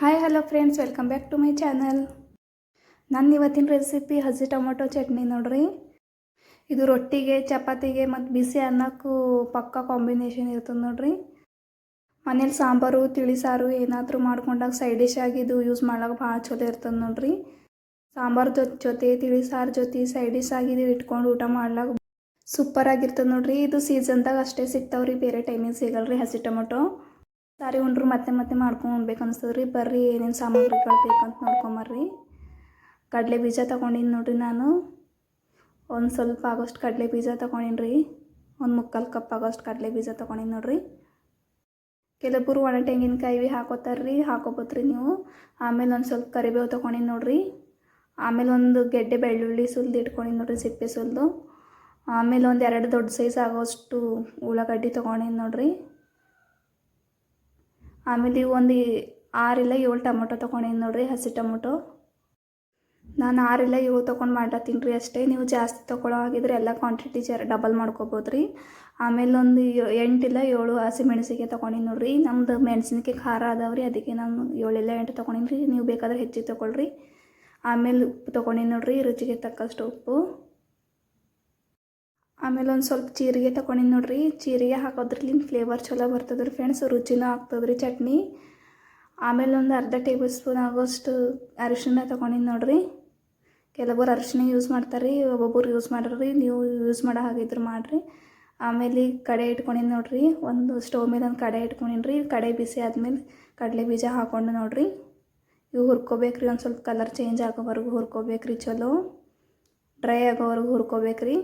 Hi hello friends welcome back to my channel ನನ್ನ ಇವತ್ತಿನ recipe ಹಸಿ ಟೊಮೊಟೊ ಚಟ್ನಿ ನೋಡ್ರಿ. ಇದು ರೊಟ್ಟಿಗೆ, ಚಪಾತಿಗೆ ಮತ್ತು ಬಿಸಿ ಅನ್ನಕ್ಕೂ ಪಕ್ಕ ಕಾಂಬಿನೇಷನ್ ಇರ್ತದೆ ನೋಡ್ರಿ. ಮನೇಲಿ ಸಾಂಬಾರು, ತಿಳಿ ಸಾರು ಏನಾದರೂ ಮಾಡ್ಕೊಂಡಾಗ ಸೈಡ್ ಡಿಶ್ ಆಗಿ ಇದು ಯೂಸ್ ಮಾಡೋಕೆ ಭಾಳ ಚಲೋ ಇರ್ತದೆ ನೋಡ್ರಿ. ಸಾಂಬಾರು ಜೊತೆ, ತಿಳಿ ಸಾರು ಜೊತೆ ಸೈಡ್ ಡಿಶ್ ಆಗಿ ಇದು ಇಟ್ಕೊಂಡು ಊಟ ಮಾಡ್ಲಾಕ ಸೂಪರ್ ಆಗಿರ್ತದೆ ನೋಡ್ರಿ. ಇದು ಸೀಸನ್ದಾಗ ಅಷ್ಟೇ ಸಿಗ್ತಾವ್ರಿ, ಬೇರೆ ಟೈಮಿಗೆ ಸಿಗಲ್ರಿ ಹಸಿ ಟೊಮೊಟೊ. ಸಾರಿ ಉಂಡ್ರು ಮತ್ತೆ ಮತ್ತೆ ಮಾಡ್ಕೊಂಡು ಅನ್ಸ್ತದೆ ರೀ ಬರ್ರಿ, ಏನೇನು ಸಾಮಗ್ರಿಗಳು ಬೇಕಂತ ನೋಡ್ಕೊಂಬರ್ರಿ ಕಡಲೆ ಬೀಜ ತೊಗೊಂಡಿನಿ ನೋಡ್ರಿ ನಾನು. ಒಂದು ಸ್ವಲ್ಪ ಆಗೋಷ್ಟು ಕಡಲೆ ಬೀಜ ತೊಗೊಂಡಿನಿ ರೀ. ಒಂದು ಮುಕ್ಕಾಲು ಕಪ್ ಆಗೋಷ್ಟು ಕಡಲೆ ಬೀಜ ತೊಗೊಂಡಿನಿ ನೋಡ್ರಿ. ಕೆಲವೊಬ್ಬರು ಒಣ ತೆಂಗಿನಕಾಯಿ ಹಾಕೋತಾರೆ ರೀ ಹಾಕೋಬೋದ್ರಿ ನೀವು. ಆಮೇಲೆ ಒಂದು ಸ್ವಲ್ಪ ಕರಿಬೇವು ತೊಗೊಂಡಿನಿ ನೋಡ್ರಿ. ಆಮೇಲೆ ಒಂದು ಗೆಡ್ಡೆ ಬೆಳ್ಳುಳ್ಳಿ ಸುಲ್ದು ಇಟ್ಕೊಂಡಿನಿ ನೋಡ್ರಿ ಸಿಪ್ಪೆ ಸುಲ್ದು. ಆಮೇಲೆ ಒಂದು ಎರಡು ದೊಡ್ಡ ಸೈಜ್ ಆಗೋಷ್ಟು ಉಳ್ಳಾಗಡ್ಡಿ ತೊಗೊಂಡಿನಿ ನೋಡ್ರಿ. ಆಮೇಲೆ ಒಂದು ಆರಿಲ್ಲ ಏಳು ಟೊಮೊಟೊ ತೊಗೊಂಡಿನಿ ನೋಡ್ರಿ, ಹಸಿ ಟೊಮೊಟೊ. ನಾನು ಆರಿಲ್ಲ ಏಳು ತೊಗೊಂಡು ಮಾಡ್ಲತ್ತೀನಿ ರೀ ಅಷ್ಟೇ. ನೀವು ಜಾಸ್ತಿ ತೊಗೊಳೋ ಆಗಿದ್ರೆ ಎಲ್ಲ ಕ್ವಾಂಟಿಟಿ ಜರ ಡಬಲ್ ಮಾಡ್ಕೋಬೋದು ರೀ ಆಮೇಲೆ ಒಂದು ಎಂಟಿಲ್ಲ ಏಳು ಹಸಿ ಮೆಣಸಿಗೆ ತೊಗೊಂಡಿನಿ ನೋಡ್ರಿ. ನಮ್ದು ಮೆಣಸಿನಕಾಯಿ ಖಾರ ಅದಾವ್ರಿ ಅದಕ್ಕೆ ನಾನು ಏಳಿಲ್ಲ ಎಂಟು ತೊಗೊಂಡೀನಿ ರೀ. ನೀವು ಬೇಕಾದ್ರೆ ಹೆಚ್ಚಿಗೆ ತೊಗೊಳ್ರಿ. ಆಮೇಲೆ ಉಪ್ಪು ತೊಗೊಂಡಿನಿ ನೋಡ್ರಿ, ರುಚಿಗೆ ತಕ್ಕಷ್ಟು ಉಪ್ಪು. ಆಮೇಲೆ ಒಂದು ಸ್ವಲ್ಪ ಜೀರಿಗೆ ತೊಗೊಂಡಿನಿ ನೋಡ್ರಿ. ಜೀರಿಗೆ ಹಾಕೋದ್ರಲ್ಲಿ ಫ್ಲೇವರ್ ಚಲೋ ಬರ್ತದೆ ರೀ ಫ್ರೆಂಡ್ಸ್ ರುಚಿನೂ ಆಗ್ತದೆ ಚಟ್ನಿ. ಆಮೇಲೆ ಒಂದು ಅರ್ಧ ಟೇಬಲ್ ಸ್ಪೂನ್ ಆಗೋಷ್ಟು ಅರಿಶಿನ ತೊಗೊಂಡಿನಿ ನೋಡ್ರಿ. ಕೆಲವರು ಅರಿಶಿನ ಯೂಸ್ ಮಾಡ್ತಾರೆ ರೀ ಒಬ್ಬೊಬ್ಬರು ಯೂಸ್ ಮಾಡ್ರಿ ನೀವು ಯೂಸ್ ಮಾಡೋ ಹಾಗಿದ್ರು ಮಾಡಿರಿ. ಆಮೇಲೆ ಕಡೆ ಇಟ್ಕೊಂಡಿನಿ ನೋಡ್ರಿ, ಒಂದು ಸ್ಟವ್ ಮೇಲೆ ಒಂದು ಕಡೆ ಇಟ್ಕೊಂಡಿನಿ ರೀ. ಕಡೆ ಬಿಸಿ ಆದಮೇಲೆ ಕಡಲೆ ಬೀಜ ಹಾಕೊಂಡು ನೋಡ್ರಿ. ಇವು ಹುರ್ಕೋಬೇಕು ರೀ, ಒಂದು ಸ್ವಲ್ಪ ಕಲರ್ ಚೇಂಜ್ ಆಗೋವರೆಗೂ ಹುರ್ಕೋಬೇಕು ರೀ ಚಲೋ ಡ್ರೈ ಆಗೋವರೆಗೂ ಹುರ್ಕೋಬೇಕು ರೀ.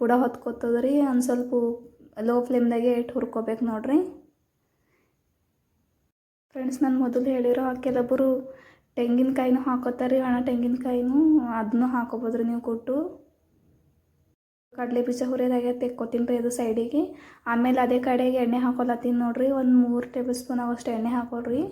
ಬುಡ ಹೊತ್ಕೋತದೆ ರೀ ಒಂದು ಸ್ವಲ್ಪ ಲೋ ಫ್ಲೇಮ್ದಾಗೆ ಇಟ್ಟು ಹುರ್ಕೋಬೇಕು ನೋಡ್ರಿ. ಫ್ರೆಂಡ್ಸ್ ನಾನು ಮೊದಲು ಹೇಳಿರೋ ಕೆಲವೊಬ್ಬರು ತೆಂಗಿನಕಾಯಿನೂ ಹಾಕೋತಾರೆ ರೀ ಹಣ ತೆಂಗಿನಕಾಯಿನೂ ಅದನ್ನೂ ಹಾಕೋಬೋದ್ರಿ ನೀವು ಕೊಟ್ಟು. ಕಡಲೆ ಬೀಜ ಹುರಿಯೋದಾಗೆ ತೆಕ್ಕೋತೀನಿ ರೀ ಅದು ಸೈಡಿಗೆ ಆಮೇಲೆ ಅದೇ ಕಡೆಗೆ ಎಣ್ಣೆ ಹಾಕೊಲತ್ತೀನಿ ನೋಡ್ರಿ, ಒಂದು ಮೂರು ಟೇಬಲ್ ಸ್ಪೂನ್ ಆಗೋಷ್ಟು ಎಣ್ಣೆ ಹಾಕೊಳ್ರಿ.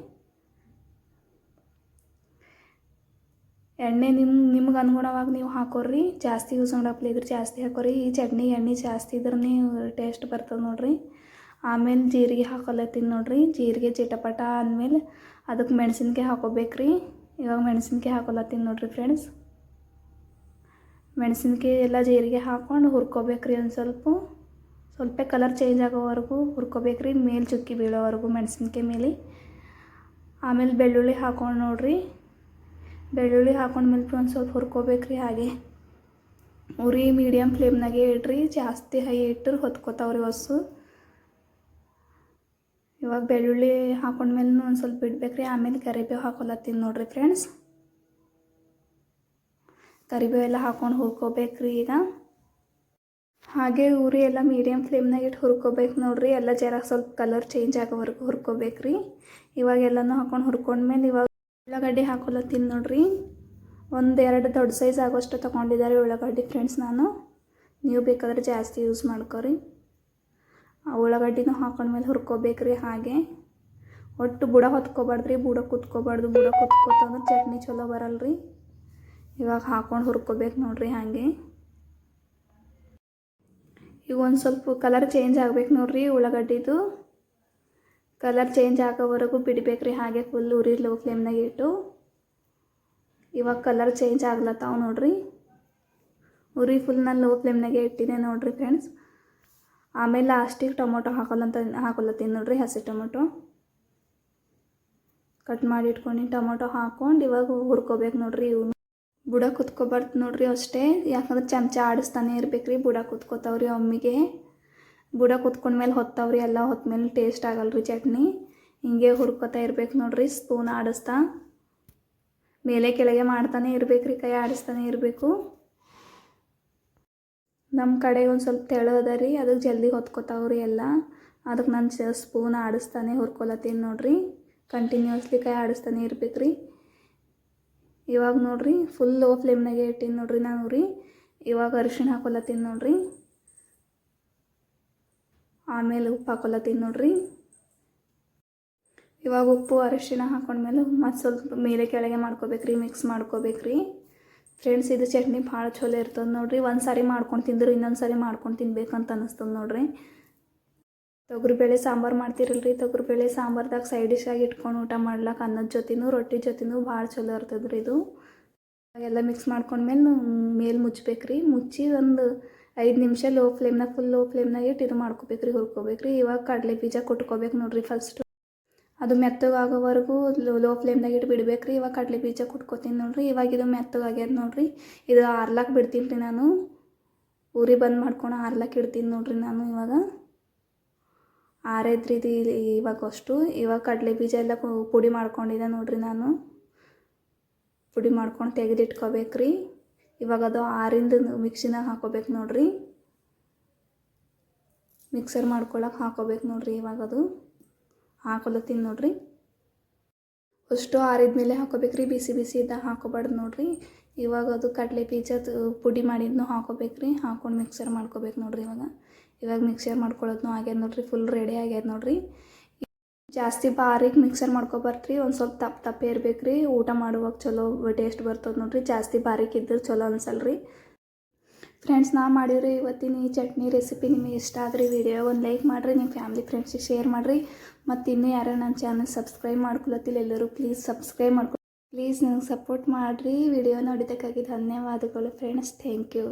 ಎಣ್ಣೆ ನಿಮ್ಮ ನಿಮ್ಗೆ ಅನುಗುಣವಾಗಿ ನೀವು ಹಾಕೋರಿ ಜಾಸ್ತಿ ಯೂಸ್ ಮಾಡಪ್ಲೆ ಇದ್ರೆ ಜಾಸ್ತಿ ಹಾಕೋರಿ ಈ ಚಟ್ನಿ, ಎಣ್ಣೆ ಜಾಸ್ತಿ ಇದ್ರೆ ಟೇಸ್ಟ್ ಬರ್ತದೆ ನೋಡಿರಿ. ಆಮೇಲೆ ಜೀರಿಗೆ ಹಾಕೊಲತ್ತೀನಿ ನೋಡಿರಿ. ಜೀರಿಗೆ ಚಿಟಪಟ ಅಂದಮೇಲೆ ಅದಕ್ಕೆ ಮೆಣಸಿನ್ಕಾಯಿ ಹಾಕೋಬೇಕ್ರಿ. ಇವಾಗ ಮೆಣಸಿನ್ಕಾಯಿ ಹಾಕೊಲತ್ತೀನಿ ನೋಡಿರಿ ಫ್ರೆಂಡ್ಸ್ ಮೆಣಸಿನ್ಕಾಯಿ ಎಲ್ಲ ಜೀರಿಗೆ ಹಾಕ್ಕೊಂಡು ಹುರ್ಕೋಬೇಕ್ರಿ ಒಂದು ಸ್ವಲ್ಪ. ಸ್ವಲ್ಪ ಕಲರ್ ಚೇಂಜ್ ಆಗೋವರೆಗೂ ಹುರ್ಕೋಬೇಕ್ರಿ. ಮೇಲೆ ಚುಕ್ಕಿ ಬೀಳೋವರೆಗೂ ಮೆಣಸಿನ್ಕಾಯಿ ಮೇಲೆ. ಆಮೇಲೆ ಬೆಳ್ಳುಳ್ಳಿ ಹಾಕೊಂಡು ನೋಡ್ರಿ. ಬೆಳ್ಳುಳ್ಳಿ ಹಾಕೊಂಡ್ಮೇಲೆ ಒಂದು ಸ್ವಲ್ಪ ಹುರ್ಕೋಬೇಕ್ರಿ ಹಾಗೆ. ಉರಿ ಮೀಡಿಯಮ್ ಫ್ಲೇಮ್ನಾಗೆ ಇಡ್ರಿ ಜಾಸ್ತಿ ಹೈ ಇಟ್ಟರೆ ಹೊತ್ಕೋತಾವ್ರಿ ಹೊಸು ಇವಾಗ ಬೆಳ್ಳುಳ್ಳಿ ಹಾಕೊಂಡ್ಮೇಲೆ ಒಂದು ಸ್ವಲ್ಪ ಬಿಡ್ಬೇಕ್ರಿ ಆಮೇಲೆ ಕರಿಬೇವು ಹಾಕೊಲತ್ತೀನಿ ನೋಡ್ರಿ ಫ್ರೆಂಡ್ಸ್ ಕರಿಬೇವು ಎಲ್ಲ ಹಾಕೊಂಡು ಹುರ್ಕೋಬೇಕ್ರಿ ಈಗ. ಹಾಗೆ ಉರಿ ಎಲ್ಲ ಮೀಡಿಯಮ್ ಫ್ಲೇಮ್ನಾಗ ಇಟ್ಟು ಹುರ್ಕೋಬೇಕು ನೋಡ್ರಿ, ಎಲ್ಲ ಜರ ಸ್ವಲ್ಪ ಕಲರ್ ಚೇಂಜ್ ಆಗೋವರೆಗೂ ಹುರ್ಕೋಬೇಕ್ರಿ. ಇವಾಗ ಇವಾಗೆಲ್ಲನೂ ಹಾಕೊಂಡು ಹುರ್ಕೊಂಡ್ಮೇಲೆ ಇವಾಗ ಉಳ್ಳಾಗಡ್ಡಿ ಹಾಕೊಲತ್ತೀನಿ ನೋಡ್ರಿ. ಒಂದು ಎರಡು ದೊಡ್ಡ ಸೈಜ್ ಆಗೋಷ್ಟು ತೊಗೊಂಡಿದ್ದಾರೆ ಉಳ್ಳಾಗಡ್ಡಿ ಫ್ರೆಂಡ್ಸ್ ನಾನು. ನೀವು ಬೇಕಾದ್ರೆ ಜಾಸ್ತಿ ಯೂಸ್ ಮಾಡ್ಕೊರಿ. ಆ ಉಳ್ಳಾಗಡ್ಡಿನೂ ಹಾಕೊಂಡ್ಮೇಲೆ ಹುರ್ಕೋಬೇಕ್ರಿ ಹಾಗೆ. ಒಟ್ಟು ಬುಡ ಹೊತ್ಕೋಬಾರ್ದ್ರಿ, ಬುಡ ಕುತ್ಕೋಬಾರ್ದು, ಬುಡ ಕುತ್ಕೋತಂದ್ರೆ ಚಟ್ನಿ ಚಲೋ ಬರಲ್ರಿ. ಇವಾಗ ಹಾಕೊಂಡು ಹುರ್ಕೋಬೇಕು ನೋಡ್ರಿ ಹಾಗೆ. ಈಗ ಒಂದು ಸ್ವಲ್ಪ ಕಲರ್ ಚೇಂಜ್ ಆಗ್ಬೇಕು ನೋಡ್ರಿ ಉಳ್ಳಾಗಡ್ಡಿದು. ಕಲರ್ ಚೇಂಜ್ ಆಗೋವರೆಗೂ ಬಿಡಬೇಕ್ರಿ, ಹಾಗೆ ಫುಲ್ ಉರಿ ಲೋ ಫ್ಲೇಮ್ನಾಗ ಇಟ್ಟು. ಇವಾಗ ಕಲರ್ ಚೇಂಜ್ ಆಗ್ಲತ್ತಾವ ನೋಡ್ರಿ. ಉರಿ ಫುಲ್ ನಾನು ಲೋ ಫ್ಲೇಮ್ನಾಗೆ ಇಟ್ಟಿದ್ದೆ ನೋಡ್ರಿ ಫ್ರೆಂಡ್ಸ್ ಆಮೇಲೆ ಲಾಸ್ಟಿಗೆ ಟೊಮೊಟೊ ಹಾಕೋಲ್ಲಂತ ಹಾಕೊಲತ್ತೀನಿ ನೋಡ್ರಿ, ಹಸಿ ಟೊಮೊಟೊ. ಕಟ್ ಮಾಡಿ ಇಟ್ಕೊಂಡು, ಟೊಮೊಟೊ ಹಾಕೊಂಡು ಇವಾಗ ಹುರ್ಕೋಬೇಕು ನೋಡ್ರಿ ಇವು ಬುಡ ಕುತ್ಕೋಬಾರ್ದು ನೋಡ್ರಿ ಅಷ್ಟೇ. ಯಾಕಂದ್ರೆ ಚಮಚ ಆಡಿಸ್ತಾನೆ ಇರ್ಬೇಕ್ರಿ, ಬುಡ ಕುತ್ಕೋತಾವ್ರಿ ಒಮ್ಮಿಗೆ. ಬುಡ ಕುತ್ಕೊಂಡ್ಮೇಲೆ ಹೊತ್ತವ್ರಿ, ಎಲ್ಲ ಹೊತ್ಮೇಲೆ ಟೇಸ್ಟ್ ಆಗಲ್ರಿ ಚಟ್ನಿ. ಹಿಂಗೆ ಹುರ್ಕೋತಾ ಇರ್ಬೇಕು ನೋಡ್ರಿ ಸ್ಪೂನ್ ಆಡಿಸ್ತಾ. ಮೇಲೆ ಕೆಳಗೆ ಮಾಡ್ತಾನೆ ಇರ್ಬೇಕ್ರಿ, ಕೈ ಆಡಿಸ್ತಾನೆ ಇರಬೇಕು. ನಮ್ಮ ಕಡೆ ಒಂದು ಸ್ವಲ್ಪ ತೆಳದ ರೀ ಅದಕ್ಕೆ ಜಲ್ದಿ ಹೊತ್ಕೋತಾವ್ರಿ ಎಲ್ಲ. ಅದಕ್ಕೆ ನಾನು ಸ್ಪೂನ್ ಆಡಿಸ್ತಾನೆ ಹುರ್ಕೊಲತ್ತೀನಿ ನೋಡ್ರಿ. ಕಂಟಿನ್ಯೂಸ್ಲಿ ಕೈ ಆಡಿಸ್ತಾನೆ ಇರ್ಬೇಕ್ರಿ. ಇವಾಗ ನೋಡ್ರಿ ಫುಲ್ ಲೋ ಫ್ಲೇಮ್ನಾಗೆ ಇಟ್ಟೀನಿ ನೋಡ್ರಿ ನಾನು ರೀ ಇವಾಗ ಅರಿಶಿಣ ಹಾಕೊಲತ್ತೀನಿ ನೋಡ್ರಿ. ಆಮೇಲೆ ಉಪ್ಪು ಹಾಕೊಲತ್ತೀನಿ ನೋಡ್ರಿ. ಇವಾಗ ಉಪ್ಪು ಅರಿಶಿಣ ಹಾಕೊಂಡ್ಮೇಲೆ ಮತ್ತು ಸ್ವಲ್ಪ ಮೇಲೆ ಕೆಳಗೆ ಮಾಡ್ಕೋಬೇಕ್ರಿ ಮಿಕ್ಸ್ ಮಾಡ್ಕೋಬೇಕ್ರಿ. ಫ್ರೆಂಡ್ಸ್ ಇದು ಚಟ್ನಿ ಭಾಳ ಚಲೋ ಇರ್ತದೆ ನೋಡ್ರಿ. ಒಂದು ಸಾರಿ ಮಾಡ್ಕೊಂಡು ತಿಂದರು ಇನ್ನೊಂದು ಸಾರಿ ಮಾಡ್ಕೊಂಡು ತಿನ್ಬೇಕಂತ ಅನ್ನಿಸ್ತದೆ ನೋಡ್ರಿ. ತೊಗರಿಬೇಳೆ ಸಾಂಬಾರು ಮಾಡ್ತಿರಲ್ರಿ. ತೊಗರಿಬೇಳೆ ಸಾಂಬಾರ್ದಾಗ ಸೈಡ್ ಡಿಶ್ ಆಗಿ ಇಟ್ಕೊಂಡು ಊಟ ಮಾಡ್ಲಾಕ ಅನ್ನದ ಜೊತೆನೂ, ರೊಟ್ಟಿ ಜೊತೆನೂ ಭಾಳ ಚಲೋ ಇರ್ತದ್ರಿ ಇದು. ಎಲ್ಲ ಮಿಕ್ಸ್ ಮಾಡ್ಕೊಂಡ್ಮೇಲೆ ಮೇಲೆ ಮುಚ್ಚಬೇಕ್ರಿ ಮುಚ್ಚಿ ಒಂದು ಐದು ನಿಮಿಷ ಲೋ ಫ್ಲೇಮ್ನಾಗ ಫುಲ್ ಲೋ ಫ್ಲೇಮ್ನಾಗ ಇಟ್ಟು ಇದು ಮಾಡ್ಕೋಬೇಕ್ರಿ ಹುರ್ಕೋಬೇಕ್ರಿ. ಇವಾಗ ಕಡಲೆ ಬೀಜ ಕುಟ್ಕೋಬೇಕು ನೋಡ್ರಿ ಫಸ್ಟ್ ಅದು ಮೆತ್ತಗಾಗೋವರೆಗೂ ಲೋ ಲೋ ಫ್ಲೇಮ್ದಾಗ ಇಟ್ಟು ಬಿಡ್ಬೇಕ್ರಿ ಇವಾಗ ಕಡಲೆ ಬೀಜ ಕುಟ್ಕೋತೀನಿ ನೋಡ್ರಿ. ಇವಾಗ ಇದು ಮೆತ್ತಗಾಗ್ಯದ ನೋಡ್ರಿ. ಇದು ಆರ್ಲಾಕ್ ಬಿಡ್ತೀನಿ ರೀ ನಾನು. ಉರಿ ಬಂದ್ ಮಾಡ್ಕೊಂಡು ಆರ್ಲಾಕ್ ಇಡ್ತೀನಿ ನೋಡ್ರಿ ನಾನು ಇವಾಗ. ಆರೈದ್ರಿ ಇದು ಇವಾಗ ಅಷ್ಟು. ಇವಾಗ ಕಡಲೆ ಬೀಜ ಎಲ್ಲ ಪುಡಿ ಮಾಡ್ಕೊಂಡಿದ್ದೆ ನೋಡ್ರಿ ನಾನು. ಪುಡಿ ಮಾಡ್ಕೊಂಡು ತೆಗೆದಿಟ್ಕೋಬೇಕ್ರಿ ಇವಾಗ ಅದು ಆರಿಂದ ಮಿಕ್ಸಿನಾಗ ಹಾಕೋಬೇಕು ನೋಡ್ರಿ. ಮಿಕ್ಸರ್ ಮಾಡ್ಕೊಳಕ್ಕೆ ಹಾಕೋಬೇಕು ನೋಡ್ರಿ ಇವಾಗ ಅದು. ಹಾಕೊಲತ್ತೀನಿ ನೋಡ್ರಿ. ಅಷ್ಟು ಆರಿದ್ಮೇಲೆ ಹಾಕೋಬೇಕ್ರಿ, ಬಿಸಿ ಬಿಸಿ ಇದ್ದಾಗ ಹಾಕೋಬಾರ್ದು ನೋಡ್ರಿ. ಇವಾಗ ಅದು ಕಡಲೆ ಬೀಜ ಪುಡಿ ಮಾಡಿದ್ನು ಹಾಕೋಬೇಕ್ರಿ, ಹಾಕೊಂಡು ಮಿಕ್ಸರ್ ಮಾಡ್ಕೋಬೇಕು ನೋಡ್ರಿ ಇವಾಗ. ಇವಾಗ ಮಿಕ್ಸರ್ ಮಾಡ್ಕೊಳ್ಳೋದ್ನು ಆಗ್ಯದ ನೋಡ್ರಿ ಫುಲ್ ರೆಡಿ ಆಗ್ಯದ ನೋಡ್ರಿ. ಜಾಸ್ತಿ ಬಾರಿಗೆ ಮಿಕ್ಸರ್ ಮಾಡ್ಕೊಬಾರ್ದ್ರಿ ಒಂದು ಸ್ವಲ್ಪ ತಪ್ಪು ತಪ್ಪೇ ಇರ್ಬೇಕು ರೀ ಊಟ ಮಾಡುವಾಗ ಚಲೋ ಟೇಸ್ಟ್ ಬರ್ತದೆ ನೋಡ್ರಿ. ಜಾಸ್ತಿ ಬಾರೀಕ್ ಇದ್ದರೆ ಚಲೋ ಅನ್ಸಲ್ರಿ. ಫ್ರೆಂಡ್ಸ್ ನಾ ಮಾಡಿರಿ ಇವತ್ತಿನ ಈ ಚಟ್ನಿ ರೆಸಿಪಿ ನಿಮಗೆ ಇಷ್ಟ ಆದ್ರಿ ವಿಡಿಯೋ ಒಂದು ಲೈಕ್ ಮಾಡಿರಿ ನಿಮ್ಮ ಫ್ಯಾಮಿಲಿ ಫ್ರೆಂಡ್ಸಿಗೆ ಶೇರ್ ಮಾಡಿರಿ. ಮತ್ತು ಇನ್ನೂ ಯಾರೋ ನನ್ನ ಚಾನಲ್ ಸಬ್ಸ್ಕ್ರೈಬ್ ಮಾಡ್ಕೊಳತ್ತಿಲ್ಲ, ಎಲ್ಲರೂ ಪ್ಲೀಸ್ ಸಬ್ಸ್ಕ್ರೈಬ್ ಮಾಡ್ಕೊ ಪ್ಲೀಸ್ ನನಗೆ ಸಪೋರ್ಟ್ ಮಾಡಿರಿ. ವಿಡಿಯೋ ನೋಡಿದ್ದಕ್ಕಾಗಿ ಧನ್ಯವಾದಗಳು ಫ್ರೆಂಡ್ಸ್ ಥ್ಯಾಂಕ್ ಯು